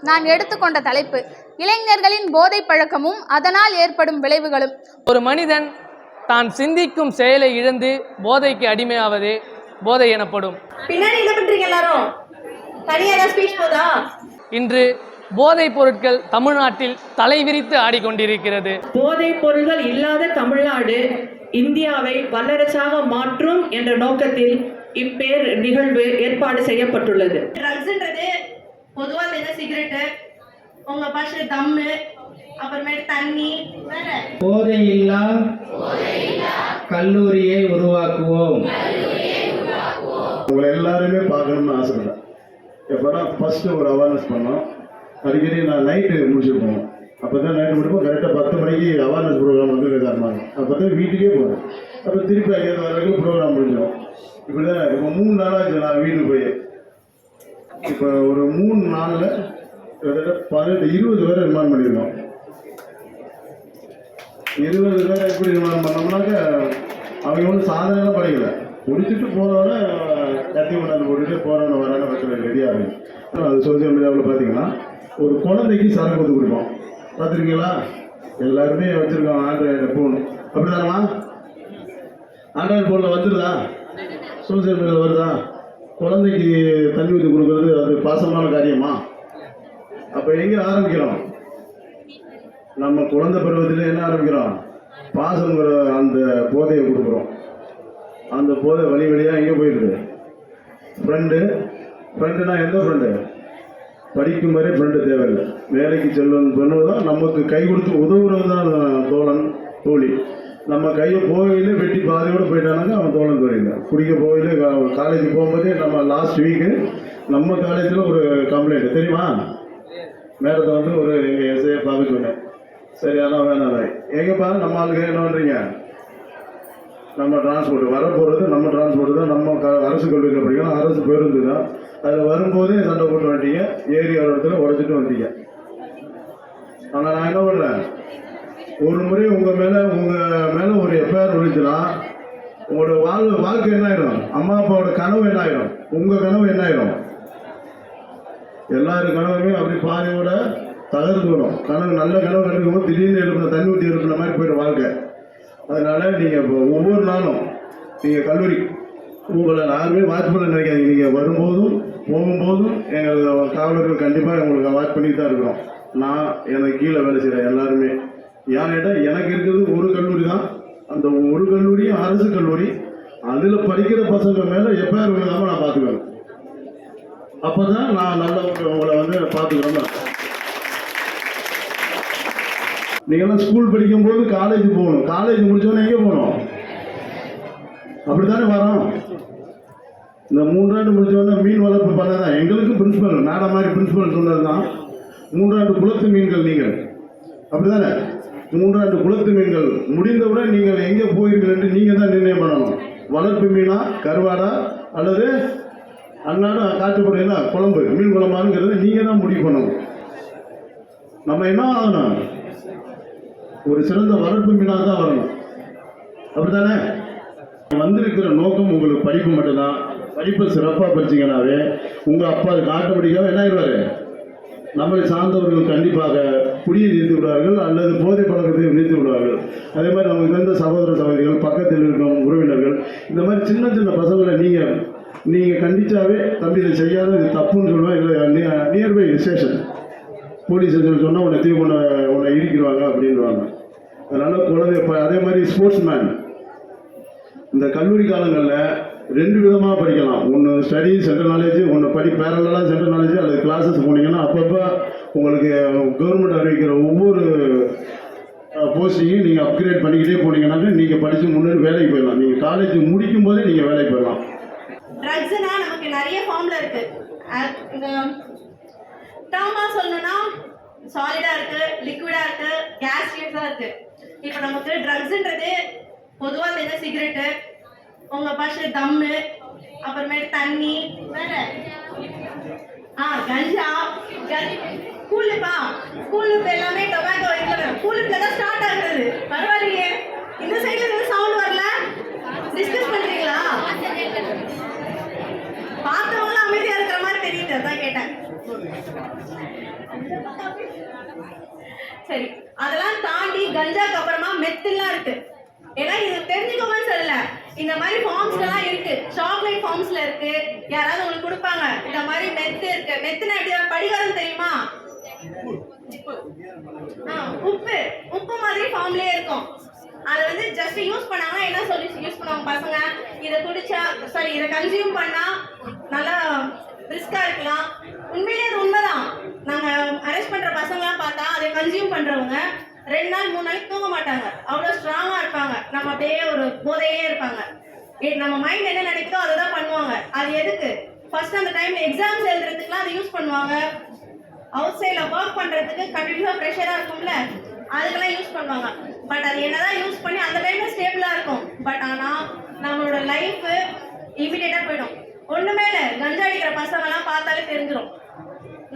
நான் எடுத்துக்கொண்ட தலைப்பு. இளைஞர்களின் போதைப் பழக்கமும் அதனால் ஏற்படும் விளைவுகளும். ஒரு மனிதன் தான் சிந்திக்கும் செயலை இழந்து போதைக்கு அடிமையாவதே போதை எனப்படும். பின்னாடி என்ன பண்ணுறீங்க எல்லாரும்? தனியாக ஏதாவது ஸ்பீச் போதா? இன்று போதைப் பொருட்கள் தமிழ்நாட்டில் தலைவிரித்து ஆடிக்கொண்டிருக்கிறது. போதைப் பொருள்கள் இல்லாத தமிழ்நாடு இந்தியாவை வல்லரசாக மாற்றும் என்ற நோக்கத்தில் இப்பேர் நிகழ்வு ஏற்பாடு செய்யப்பட்டுள்ளது. ட்ரக்ஸ்ன்றது பொதுவாக தெரிஞ்ச சிகரெட்டு உங்கள் பாஷை தம்மு அப்புறமேட்டு தண்ணி வேற. போதையில்லா கல்லூரியை உருவாக்குவோம். உங்களை எல்லாருமே பார்க்கணும்னு ஆசைப்பட்டேன் எப்போனா ஃபஸ்ட்டு ஒரு அவேர்னஸ் பண்ணோம் அடிக்கடி நான் நைட்டு முடிச்சிருப்போம். அப்போ தான் நைட்டு முடிப்போம் கரெக்டாக பத்து மணிக்கு அவேர்னஸ் ப்ரோக்ராம் வந்து வீட்டுக்கே போகிறேன் அப்போ திருப்பி அங்கேருந்து வர வரைக்கும் ப்ரோக்ராம் முடிஞ்சிடும். இப்படி தான் இப்போ மூணு நாளாச்சு நான் வீட்டுக்கு போய். இப்போ ஒரு மூணு நாளில் கிட்டத்தட்ட பதினெட்டு இருபது பேரை ரிமாண்ட் பண்ணியிருந்தோம் இருபது பேரை எப்படி ரிமாண்ட் பண்ணோம்னாக்க அவங்க ஒன்றும் சாதனைலாம் படிக்கல. முடிச்சுட்டு போகிறவன கத்தி கொண்டாந்து போட்டுட்டு போகிறவன வரான பிரச்சனை ரெடியாக இருக்கும் அது சோசியல் மீடியாவில் பார்த்தீங்கன்னா ஒரு குழந்தைக்கு சரக்கு கொடுத்து கொடுப்போம். பார்த்துருக்கீங்களா எல்லாருமே வச்சுருக்கோம் ஆண்ட்ராய்டு ஃபோனு அப்படிதானமா ஆண்ட்ராய்டு ஃபோனில் வந்துடுதா சோசியல் மீடியாவில் வருதா? குழந்தைக்கு தண்ணி ஊற்றி கொடுக்குறது அது பாசமான காரியமா? அப்போ எங்கே ஆரம்பிக்கிறோம்? நம்ம குழந்தை பருவத்தில் என்ன ஆரம்பிக்கிறோம்? பாசங்கிற அந்த போதையை கொடுக்குறோம். அந்த போதை வழி வழியாக எங்கே போயிடுது? ஃப்ரெண்டு ஃப்ரெண்டுனா எந்த ஃப்ரெண்டு படிக்கும் வரை ஃப்ரெண்டு தேவையில்லை. வேலைக்கு செல்லும் ஃப்ரெண்டு தான் நமக்கு கை கொடுத்து உதவுறது தான் தோழன். தோழி. நம்ம கையை போகையிலே வெட்டி பாதையோடு போயிட்டானாங்க அவன் தோழன் தோழிங்க. குடிக்க போகையிலே காலேஜ் போகும்போதே நம்ம லாஸ்ட் வீக்கு நம்ம காலேஜில் ஒரு கம்ப்ளைண்ட் தெரியுமா? மேடத்தை வந்து ஒரு எங்கள் எஸ்ஐயை பார்க்க சொன்னேன் சரி அதான் வேணாம் எங்கேப்பா நம்ம ஆளுங்க என்ன பண்ணுறீங்க நம்ம டிரான்ஸ்போர்ட் வர போகிறது நம்ம டிரான்ஸ்போர்ட் தான். நம்ம க அரசு கல்லூரியில் படிக்கணும். அரசு பேருந்து தான். அதில் வரும்போதே சண்டை போட்டு வந்துட்டீங்க. ஏரி ஒரு இடத்துல உடச்சிட்டு வந்துட்டீங்க. ஆனால் நான் என்ன பண்ணுறேன் ஒரு முறை உங்கள் மேலே உங்கள் மேலே ஒரு எஃப்ஐஆர் விழுந்துச்சுன்னா உங்களோட வாழ் வாழ்க்கை என்ன ஆயிரும் அம்மா அப்பாவோட கனவு என்ன ஆயிடும் உங்கள் கனவு என்ன ஆயிரும் எல்லாரும் கனவுமே அப்படி பாதையோட தகர்ந்துடும் கனவு நல்ல கனவு கண்டுக்கும் திடீர்னு எழுப்பின தண்ணி ஊற்றி எழுப்பின மாதிரி போயிடும் வாழ்க்கை. அதனால நீங்கள் இப்போ ஒவ்வொரு நாளும் நீங்கள் கல்லூரி உங்களை யாருமே வாட்ச் பண்ண நினைக்காதீங்க. நீங்கள் வரும்போதும் போகும்போதும் எங்கள் காவலர்கள் கண்டிப்பாக உங்களுக்கு வாட்ச் பண்ணி தான் இருக்கிறோம். நான் எனக்கு கீழே வேலை செய்கிறேன் எல்லாருமே. ஏன்னு கேட்டால் எனக்கு இருக்கிறது ஒரு கல்லூரி தான். அந்த ஒரு கல்லூரியும் அரசு கல்லூரி. அதில் படிக்கிற பசங்க மேலே எப்பயார் விழுகாமல் நான் பார்த்துக்குவேன். அப்போ தான் நான் நல்ல உங்களை வந்து பார்த்துக்கிறோம் நீங்கள்லாம் ஸ்கூல் படிக்கும்போது காலேஜ் போகணும். காலேஜ் முடிச்சோன்னே எங்கே போகணும்? அப்படித்தானே வரோம். இந்த மூன்றாண்டு முடிச்சோடனே மீன் வளர்ப்பு பண்ணதான் எங்களுக்கு பிரின்சிபல் மேடம் மாதிரி பிரின்சிபல் சொன்னது தான் மூன்றாண்டு குளத்து மீன்கள் நீங்கள் அப்படிதானே மூன்றாண்டு குளத்து மீன்கள் முடிந்தவுடன் நீங்கள் எங்கே போயிருங்கள் என்று நீங்கள் தான் நிர்ணயம் பண்ணணும். வளர்ப்பு மீனா கருவாடா அல்லது அன்னாடு காய்ச்சப்படுறீங்களா குழம்பு மீன் குழம்பாங்கிறது நீங்கள் தான் முடிவு பண்ணணும். நம்ம என்ன ஆகணும்? ஒரு சிறந்த வளர்ப்பு மீனாக தான் வரணும். அப்படித்தானே? வந்திருக்கிற நோக்கம் உங்களுக்கு படிப்பு மட்டும்தான். படிப்பை சிறப்பாக படிச்சீங்கன்னாவே உங்கள் அப்பா அதுக்கு ஆட்டோமேட்டிக்காக என்ன ஆயிடுவார்? நம்மை சார்ந்தவர்கள் கண்டிப்பாக குடியை நிறுத்தி விடுவார்கள் அல்லது போதை பழக்கத்தை நிறுத்தி விடுவார்கள். அதே மாதிரி நமக்கு இருந்த சகோதர சகோதரிகள் பக்கத்தில் இருக்கும் உறவினர்கள் இந்த மாதிரி சின்ன சின்ன பசங்களை நீங்கள் நீங்கள் கண்டிச்சாவே தம்பி இதை செய்யாத இது தப்புன்னு சொல்லுவேன் இல்லை நியர்பை ஸ்டேஷன் போலீஸ் சொன்னால் உன்னை தீவு உன்னை உன்னை இருக்கிறாங்க அப்படின்வாங்க அதனால் குழந்தை இப்போ அதே மாதிரி ஸ்போர்ட்ஸ் மேன் இந்த கல்லூரி காலங்களில் ரெண்டு விதமாக படிக்கலாம். ஒன்று ஸ்டடி சென்ட்ரல் நாலேஜ் ஒன்று படி பேரலாக சென்ட்ரல் நாலேஜ் அல்லது கிளாஸஸ் போனீங்கன்னா அப்பப்போ உங்களுக்கு கவர்மெண்ட் அறிவிக்கிற ஒவ்வொரு போஸ்டிங்கையும் நீங்கள் அப்கிரேட் பண்ணிக்கிட்டே போனீங்கன்னாக்க நீங்கள் படித்து முன்னேறி வேலைக்கு போயிடலாம். நீங்கள் காலேஜ் முடிக்கும் போதே நீங்கள் வேலைக்கு போயிடலாம். ட்ரக்ஸ்னா நமக்கு நிறைய ஃபார்மில் இருக்கு. அஹ் சொல்லணும்னா சாலிடா இருக்குது லிக்விடா இருக்குது இப்போ நமக்கு ட்ரக்ஸ்ன்றது பொதுவாக தெரிஞ்ச சிகரெட்டு உங்க பாஷை தம்மு அப்புறமேட்டு தண்ணி. வேற? ஆ கஞ்சா கூலுப்பா கூலுப்பு எல்லாமே டொமேட்டோ இருக்கிற கூலுப்புல தான் ஸ்டார்ட் ஆகுறது பரவாயில்லையே. இந்த சைடுல இருந்து சவுண்ட் வரல? டிஸ்கஸ் பண்றீங்களா? பார்த்தவங்களும் அமைதியா அதான் கேட்டேன். சரி. அதெல்லாம் தாண்டி கஞ்சாக்கு அப்புறமா மெத்துலாம் இருக்கு. ஏன்னா இது தெரிஞ்சுக்கோங்க இந்த மாதிரி ஃபார்ம்ஸ்ல எல்லாம் இருக்கு. சாக்லேட் ஃபார்ம்ஸ்ல இருக்கு. யாராவது உங்களுக்கு கொடுப்பாங்க. இந்த மாதிரி மெத்து இருக்கு. மெத்துனா எப்படி? படிகாரம் தெரியுமா? ஆ, உப்பு. உப்பு மாதிரி ஃபார்ம்லயே இருக்கும். அது வந்து ஜஸ்ட் யூஸ் பண்ணாங்கன்னா என்ன சொல்லி யூஸ் பண்ணுவாங்க பசங்க? இதை குடிச்சா சாரி இதை கன்சியூம் பண்ணா நல்லா ரிஸ்கா இருக்கலாம். உண்மையிலேயே அது உண்மைதான். நாங்க அரெஸ்ட் பண்ற பசங்களாம் பார்த்தா அதை கன்சியூம் பண்றவங்க ரெண்டு நாள் மூணு நாளைக்கு தூங்க மாட்டாங்க. அவ்வளோ ஸ்ட்ராங்காக இருப்பாங்க. நம்ம அப்படியே ஒரு போதையே இருப்பாங்க. நம்ம மைண்ட் என்ன நினைக்குதோ அதை தான் பண்ணுவாங்க. அது எதுக்கு? ஃபர்ஸ்ட் அந்த டைம் எக்ஸாம்ஸ் எழுதுறதுக்குலாம் அதை யூஸ் பண்ணுவாங்க. அவுட் சைடில் ஒர்க் பண்ணுறதுக்கு கண்டினியூஸாக ப்ரெஷராக இருக்கும்ல? அதுக்கெல்லாம் யூஸ் பண்ணுவாங்க. பட் அது என்னதான் யூஸ் பண்ணி அந்த டைமில் ஸ்டேபிளாக இருக்கும். பட் ஆனால் நம்மளோட லைஃப்பு இமீடியட்டாக போயிடும். ஒன்றுமே இல்லை. கஞ்சா அடிக்கிற பசங்கெல்லாம் பார்த்தாலே தெரிஞ்சிடும்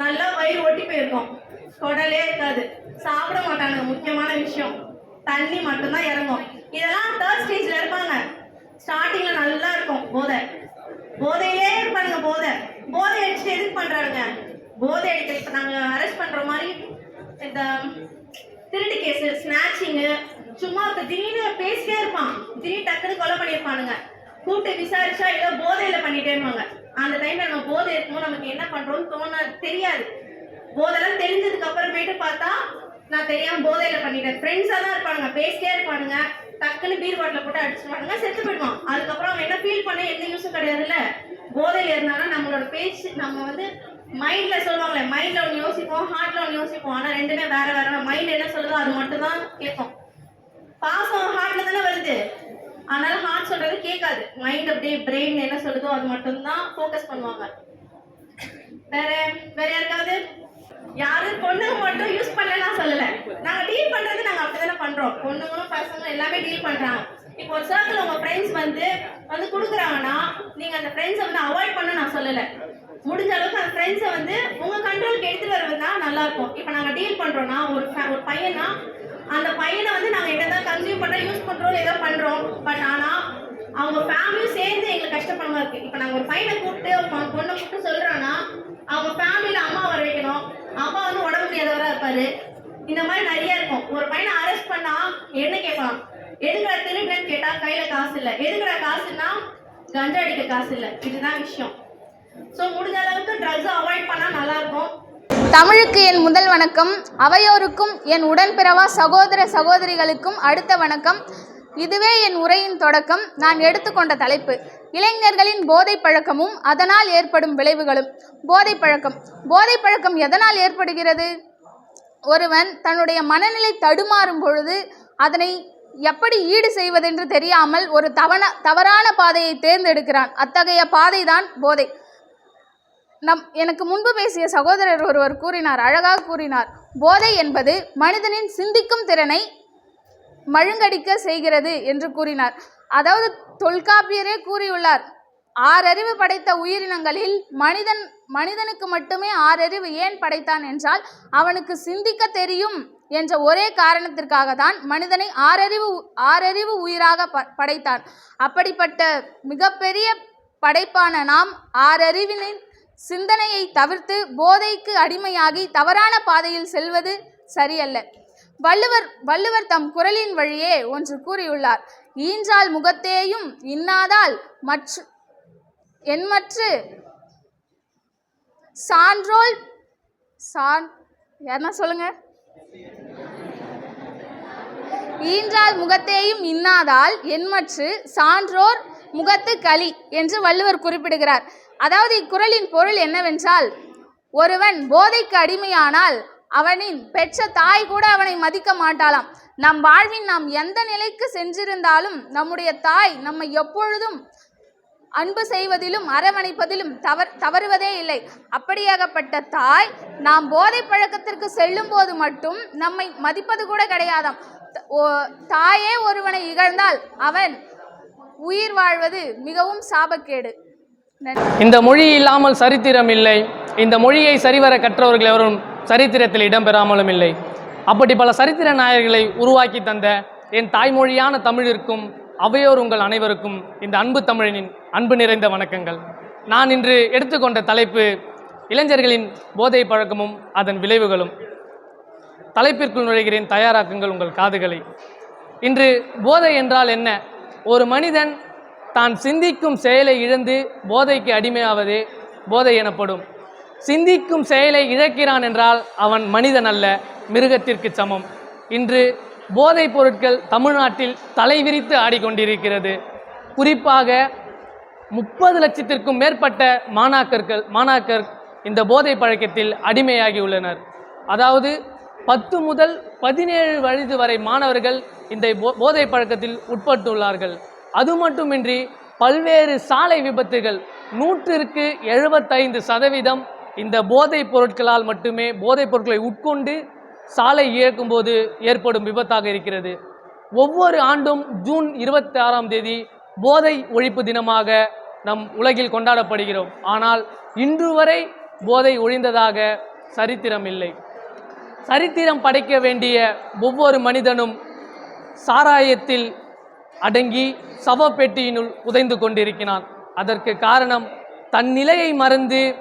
நல்லா வயிறு ஒட்டி போயிருக்கோம். குடலே இருக்காது. சாப்பிட மாட்டாங்க. முக்கியமான விஷயம். தண்ணி மட்டும்தான் இறங்கும். இதெல்லாம் தேர்ட் ஸ்டேஜில் இருப்பாங்க. ஸ்டார்டிங்கில் நல்லா இருக்கும். போதை. போதையிலே இருப்பானுங்க போதை. போதை அடிச்சுட்டு எதுக்கு பண்ணுறாருங்க போதை அடிக்க இப்போ நாங்கள் அரெஸ்ட் பண்ற மாதிரி இந்த திருட்டு கேஸு ஸ்நாச்சிங்கு சும்மா இப்போ திடீர்னு பேசிட்டே இருப்பான். திடீர்னு டக்குன்னு கொலை பண்ணியிருப்பானுங்க. கூப்பிட்டு விசாரிச்சா ஏதோ போதையில பண்ணிட்டே இருப்பாங்க அந்த டைம்ல நம்ம போதை இருக்கும்போது நமக்கு என்ன பண்றோம்னு தோண தெரியாது. போதெல்லாம் தெரிஞ்சதுக்கு அப்புறமேட்டு பார்த்தா நான் தெரியாம போதையில பண்ணிட்டேன். ஃப்ரெண்ட்ஸா தான் இருப்பானுங்க பேசிட்டே இருப்பானுங்க. டக்குன்னு பீர் பாட்டில போட்டு அடிச்சுடுவானுங்க செத்து போயிடுவான். அதுக்கப்புறம் அவங்க என்ன ஃபீல் பண்ண எந்த யூஸும் கிடையாதுல்ல போதையில இருந்தாலும் நம்மளோட பேச்சு நம்ம வந்து மைண்ட்ல சொல்லுவாங்களே மைண்ட்ல ஒன்று யோசிப்போம் ஹார்ட்ல ஒன்று யோசிப்போம். ஆனா ரெண்டுமே வேற வேற. மைண்ட் என்ன சொல்லுதோ அது மட்டும் தான் கேட்கும் பாசம் ஹார்ட்ல தானே வருது. அதனால ஹார்ட் சொல்றது கேட்காது. மைண்ட் அப்படியே பிரெயின் என்ன சொல்லுதோ அது மட்டும் தான் ஃபோக்கஸ் பண்ணுவாங்க. வேற வேற யாருக்காவது யாரும் பொண்ணுங்க மட்டும் யூஸ் பண்ணலாம் சொல்லல. நாங்க டீல் பண்றது நாங்க அப்படிதானே பண்றோம். பொண்ணுங்களும் பசங்களும் எல்லாமே டீல் பண்றாங்க. இப்போ ஒரு சர்க்கிள் உங்க ஃப்ரெண்ட்ஸ் வந்து வந்து கொடுக்குறாங்கன்னா நீங்க அந்த ஃப்ரெண்ட்ஸை வந்து அவாய்ட் பண்ண நான் சொல்லல. முடிஞ்ச அளவுக்கு அந்த ஃப்ரெண்ட்ஸை வந்து உங்க கண்ட்ரோலுக்கு எடுத்துட்டு வரது தான் நல்லா இருக்கும் இப்போ நாங்க டீல் பண்றோம்னா ஒரு ஒரு பையனா அந்த பையனை வந்து நாங்க என்னதான் கன்சியூம் பண்றோம் யூஸ் பண்றோம் ஏதோ பண்றோம். பட் ஆனா அவங்க ஃபேமிலியும் சேர்ந்து எங்களுக்கு கஷ்டப்படமா இருக்கு இப்போ நாங்க ஒரு பையனை கூப்பிட்டு பொ- பொண்ணை கூப்பிட்டு சொல்றோம்னா அவங்க ஃபேமிலியில அம்மா வர வைக்கணும். அப்பா வந்து உடம்பு முடியாதவரா இருப்பாரு. இந்த மாதிரி நிறைய இருக்கும். ஒரு பையனை அரெஸ்ட் பண்ணா என்ன கேட்பான்? எதுக்குடா திருடுறேன்னு கேட்டா கையில காசு இல்லை. எதுக்குடா காசுன்னா கஞ்சா அடிக்க காசு இல்லை. இதுதான் விஷயம். ஸோ முடிஞ்ச அளவுக்கு ட்ரக்ஸை அவாய்ட் பண்ணா நல்லா இருக்கும் தமிழுக்கு என் முதல் வணக்கம். அவையோருக்கும் என் உடன்பிறவா சகோதர சகோதரிகளுக்கும் அடுத்த வணக்கம். இதுவே என் உரையின் தொடக்கம். நான் எடுத்துக்கொண்ட தலைப்பு. இளைஞர்களின் போதை பழக்கமும் அதனால் ஏற்படும் விளைவுகளும். போதை பழக்கம் போதை பழக்கம் எதனால் ஏற்படுகிறது? ஒருவன் தன்னுடைய மனநிலை தடுமாறும் பொழுது அதனை எப்படி ஈடு செய்வதென்று தெரியாமல் ஒரு தவண தவறான பாதையை தேர்ந்தெடுக்கிறான். அத்தகைய பாதைதான் போதை. நம் எனக்கு முன்பு பேசிய சகோதரர் ஒருவர் கூறினார் அழகாக கூறினார் போதை என்பது மனிதனின் சிந்திக்கும் திறனை மழுங்கடிக்க செய்கிறது என்று கூறினார். அதாவது தொல்காப்பியரே கூறியுள்ளார் ஆறறிவு படைத்த உயிரினங்களில் மனிதன் மனிதனுக்கு மட்டுமே ஆறறிவு ஏன் படைத்தான் என்றால் அவனுக்கு சிந்திக்க தெரியும் என்ற ஒரே காரணத்திற்காக தான் மனிதனை ஆறறிவு ஆறறிவு உயிராக ப படைத்தான் அப்படிப்பட்ட மிகப்பெரிய படைப்பான நாம் ஆறறிவினின் சிந்தனையை தவிர்த்து போதைக்கு அடிமையாகி தவறான பாதையில் செல்வது சரியல்ல. வள்ளுவர் வள்ளுவர் தம் குரலின் வழியே ஒன்று கூறியுள்ளார். ஈன்றால் முகத்தேயும் இன்னாதால் மற்ற என்மற்று சான்றோல் சான் யாருன்னா சொல்லுங்க? ஈன்றால் முகத்தேயும் இன்னாதால் என்மற்று சான்றோர் முகத்து களி என்று வள்ளுவர் குறிப்பிடுகிறார். அதாவது இக்குறளின் பொருள் என்னவென்றால் ஒருவன் போதைக்கு அடிமையானால் அவனின் பெற்ற தாய் கூட அவனை மதிக்க மாட்டாளாம். நம் வாழ்வின் நாம் எந்த நிலைக்கு சென்றிருந்தாலும் நம்முடைய தாய் நம்மை எப்பொழுதும் அன்பு செய்வதிலும் அரவணைப்பதிலும் தவறு தவறுவதே இல்லை. அப்படியாகப்பட்ட தாய் நாம் போதை பழக்கத்திற்கு செல்லும் போது மட்டும் நம்மை மதிப்பது கூட கிடையாதாம். ஓ- தாயே ஒருவனை இகழ்ந்தால் அவன் உயிர் வாழ்வது மிகவும் சாபக்கேடு. இந்த மொழி இல்லாமல் சரித்திரம் இல்லை. இந்த மொழியை சரிவர கற்றவர்கள் எவரும் சரித்திரத்தில் இடம்பெறாமலும் இல்லை. அப்படி பல சரித்திர நாயகர்களை உருவாக்கி தந்த என் தாய்மொழியான தமிழிற்கும் அவையோர் உங்கள் அனைவருக்கும் இந்த அன்பு தமிழனின் அன்பு நிறைந்த வணக்கங்கள். நான் இன்று எடுத்துக்கொண்ட தலைப்பு இளைஞர்களின் போதை பழக்கமும் அதன் விளைவுகளும். தலைப்பிற்குள் நுழைகிறேன் தயாராக்குங்கள் உங்கள் காதுகளை. இன்று போதை என்றால் என்ன? ஒரு மனிதன் தான் சிந்திக்கும் செயலை இழந்து போதைக்கு அடிமையாவதே போதை எனப்படும். சிந்திக்கும் செயலை இழக்கிறான் என்றால் அவன் மனிதன் அல்ல மிருகத்திற்கு சமம். இன்று போதைப் பொருட்கள் தமிழ்நாட்டில் தலைவிரித்து ஆடிக்கொண்டிருக்கிறது. குறிப்பாக முப்பது லட்சத்திற்கும் மேற்பட்ட மாணாக்கர்கள் மாணாக்கர் இந்த போதை பழக்கத்தில் அடிமையாகியுள்ளனர் அதாவது பத்து முதல் பதினேழு வயது வரை மாணவர்கள் இந்த போ- போதை பழக்கத்தில் உட்பட்டுள்ளார்கள். அது மட்டுமின்றி பல்வேறு சாலை விபத்துகள் நூற்றிற்கு எழுபத்தைந்து சதவீதம் இந்த போதைப் பொருட்களால் மட்டுமே போதைப் பொருட்களை உட்கொண்டு சாலை இயக்கும்போது ஏற்படும் விபத்தாக இருக்கிறது. ஒவ்வொரு ஆண்டும் ஜூன் இருபத்தி ஆறாம் தேதி போதை ஒழிப்பு தினமாக நம் உலகில் கொண்டாடப்படுகிறோம். ஆனால் இன்று வரை போதை ஒழிந்ததாக சரித்திரம் இல்லை. சரித்திரம் படைக்க வேண்டிய ஒவ்வொரு மனிதனும் சாராயத்தில் அடங்கி சவப்பெட்டியினுள் புதைந்து கொண்டிருக்கிறான். அதற்கு காரணம் தன் நிலையை மறந்து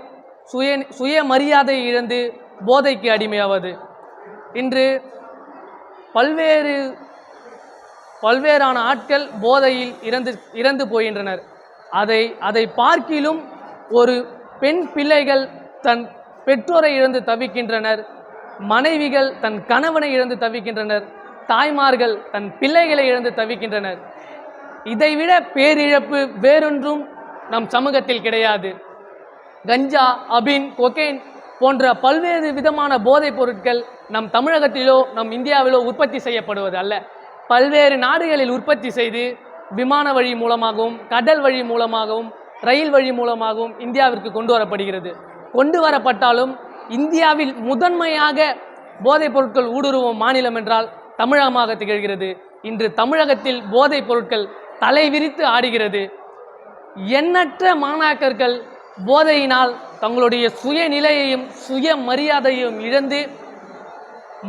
சுய சுயமரியாதை இழந்து போதைக்கு அடிமையாவது. இன்று பல்வேறு பல்வேறான ஆட்கள் போதையில் இறந்து இறந்து போகின்றனர். அதை அதை பார்க்கிலும் ஒரு பெண் பிள்ளைகள் தன் பெற்றோரை இழந்து தவிக்கின்றனர். மனைவிகள் தன் கணவனை இழந்து தவிக்கின்றனர். தாய்மார்கள் தன் பிள்ளைகளை இழந்து தவிக்கின்றனர். இதைவிட பேரிழப்பு வேறொன்றும் நம் சமூகத்தில் கிடையாது. கஞ்சா அபின் கொகைன் போன்ற பல்வேறு விதமான போதைப் பொருட்கள் நம் தமிழகத்திலோ நம் இந்தியாவிலோ உற்பத்தி செய்யப்படுவது அல்ல. பல்வேறு நாடுகளில் உற்பத்தி செய்து விமான வழி மூலமாகவும் கடல் வழி மூலமாகவும் ரயில் வழி மூலமாகவும் இந்தியாவிற்கு கொண்டு வரப்படுகிறது. கொண்டு வரப்பட்டாலும் இந்தியாவில் முதன்மையாக போதைப் பொருட்கள் ஊடுருவும் மாநிலம் என்றால் தமிழகமாக திகழ்கிறது. இன்று தமிழகத்தில் போதைப் பொருட்கள் தலைவிரித்து ஆடுகிறது. எண்ணற்ற மாணாக்கர்கள் போதையினால் தங்களுடைய சுயநிலையையும் சுய மரியாதையையும் இழந்து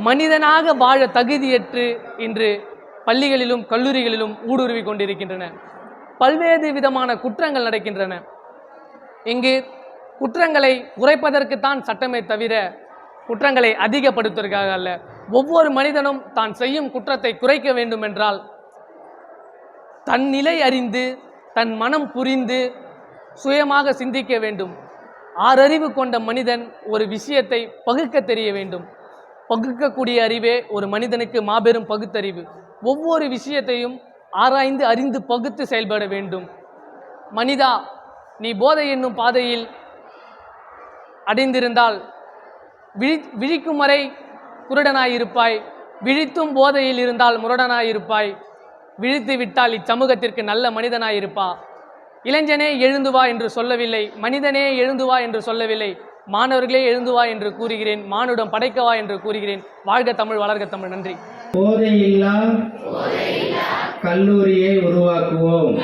மனிதனாக வாழ தகுதியற்று இன்று பள்ளிகளிலும் கல்லூரிகளிலும் ஊடுருவி கொண்டிருக்கின்றன. பல்வேறு விதமான குற்றங்கள் நடக்கின்றன. இங்கு குற்றங்களை குறைப்பதற்குத்தான் சட்டமே தவிர குற்றங்களை அதிகப்படுத்துவதற்காக அல்ல. ஒவ்வொரு மனிதனும் தான் செய்யும் குற்றத்தை குறைக்க வேண்டும் என்றால் தன் நிலை அறிந்து தன் மனம் புரிந்து சுயமாக சிந்திக்க வேண்டும். ஆறறிவு கொண்ட மனிதன் ஒரு விஷயத்தை பகுக்க தெரிய வேண்டும். பகுக்கக்கூடிய அறிவே ஒரு மனிதனுக்கு மாபெரும் பகுத்தறிவு. ஒவ்வொரு விஷயத்தையும் ஆராய்ந்து அறிந்து பகுத்து செயல்பட வேண்டும். மனிதா நீ போதை என்னும் பாதையில் அடைந்திருந்தால் விழி விழிக்கும் வரை குருடனாயிருப்பாய். விழித்தும் போதையில் இருந்தால் முரடனாயிருப்பாய். விழித்து விட்டால் இச்சமூகத்திற்கு நல்ல மனிதனாயிருப்பா. இளைஞனே எழுந்து வா என்று சொல்லவில்லை மனிதனே எழுந்து வா என்று சொல்லவில்லை மாணவர்களே எழுந்து வா என்று கூறுகிறேன் மானுடம் படைக்கவா என்று கூறுகிறேன். வாழ்க தமிழ் வளர்க தமிழ் நன்றி. போதையில்லா கல்லூரியை உருவாக்குவோம்.